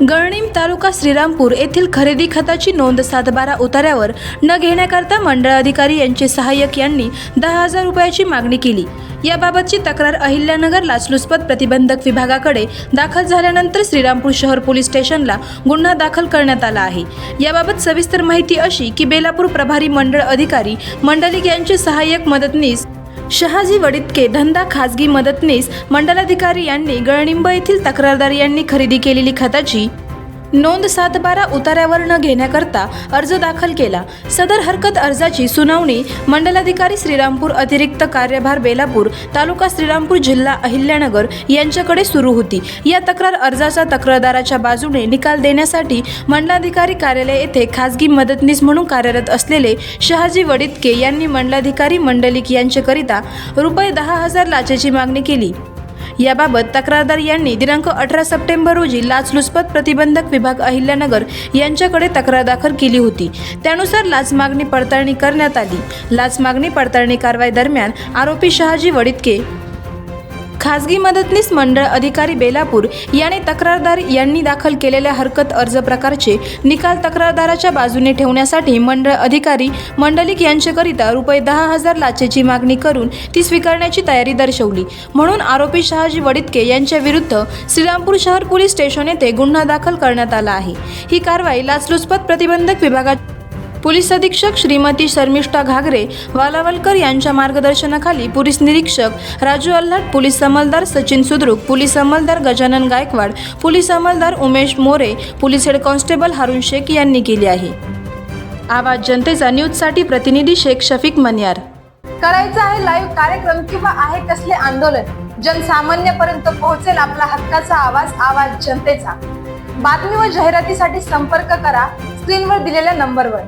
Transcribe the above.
गळणीम तालुका श्रीरामपूर येथील खरेदी खताची नोंद सातबारा उतार्यावर न घेण्याकरता मंडळ अधिकारी यांचे सहाय्यक यांनी दहा हजार रुपयाची मागणी केली. याबाबतची तक्रार अहिल्यानगर लाचलुचपत प्रतिबंधक विभागाकडे दाखल झाल्यानंतर श्रीरामपूर शहर पोलीस स्टेशनला गुन्हा दाखल करण्यात आला आहे. याबाबत सविस्तर माहिती अशी की बेलापूर प्रभारी मंडळ अधिकारी मंडलिक यांचे सहाय्यक मदतनीस शहाजी वडितके धंदा खाजगी मदतनीस मंडलाधिकारी यांनी गळनिंब येथील तक्रारदार यांनी खरेदी केलेली खताची नोंद सातबारा उताऱ्यावर उतार्यावर न घेण्याकरता अर्ज दाखल केला. सदर हरकत अर्जाची सुनावणी मंडलाधिकारी श्रीरामपूर अतिरिक्त कार्यभार बेलापूर तालुका श्रीरामपूर जिल्हा अहिल्यानगर यांच्याकडे सुरू होती. या तक्रार अर्जाचा तक्रारदाराच्या बाजूने निकाल देण्यासाठी मंडलाधिकारी कार्यालय येथे खाजगी मदतनीस म्हणून कार्यरत असलेले शहाजी वडितके यांनी मंडलाधिकारी मंडलिक यांच्याकरिता रुपये दहा हजार लाचेची मागणी केली. याबाबत तक्रारदार यांनी दिनांक अठरा सप्टेंबर रोजी लाचलुचपत प्रतिबंधक विभाग अहिल्यानगर यांच्याकडे तक्रार दाखल केली होती. त्यानुसार लाच मागणी पडताळणी करण्यात आली. लाच मागणी पडताळणी कारवाई दरम्यान आरोपी शहाजी वडितके खाजगी मदतनीस मंडळ अधिकारी बेलापूर याने तक्रारदार यांनी दाखल केलेल्या हरकत अर्ज प्रकारचे निकाल तक्रारदाराच्या बाजूने ठेवण्यासाठी मंडळ अधिकारी मंडलिक यांच्याकरिता रुपये दहा हजार लाचेची मागणी करून ती स्वीकारण्याची तयारी दर्शवली. म्हणून आरोपी शहाजी वडितके यांच्या विरुद्ध श्रीरामपूर शहर पोलीस स्टेशन येथे गुन्हा दाखल करण्यात आला आहे. ही कारवाई लाचलुचपत प्रतिबंधक विभागात पोलीस अधीक्षक श्रीमती शर्मिष्ठा घागरे वालावलकर यांच्या मार्गदर्शनाखाली पोलीस निरीक्षक राजू अल्हाट पोलीस अंमलदार सचिन सुद्रुक पोलीस अंमलदार Gajanan Gaikwad police अंमलदार Umesh More police head constable Harun Shaikh यांनी केली आहे. आवाज जनतेचा न्यूजसाठी प्रतिनिधी शेख शफीक मनियार. करायचं आहे लाईव्ह कार्यक्रम किंवा आहे कसले आंदोलन? जनसामान्यपर्यंत पोहोचेल आपला हक्काचा आवाज आवाज जनतेचा. बातमी व जाहिरातीसाठी संपर्क करा स्क्रीनवर दिलेल्या नंबरवर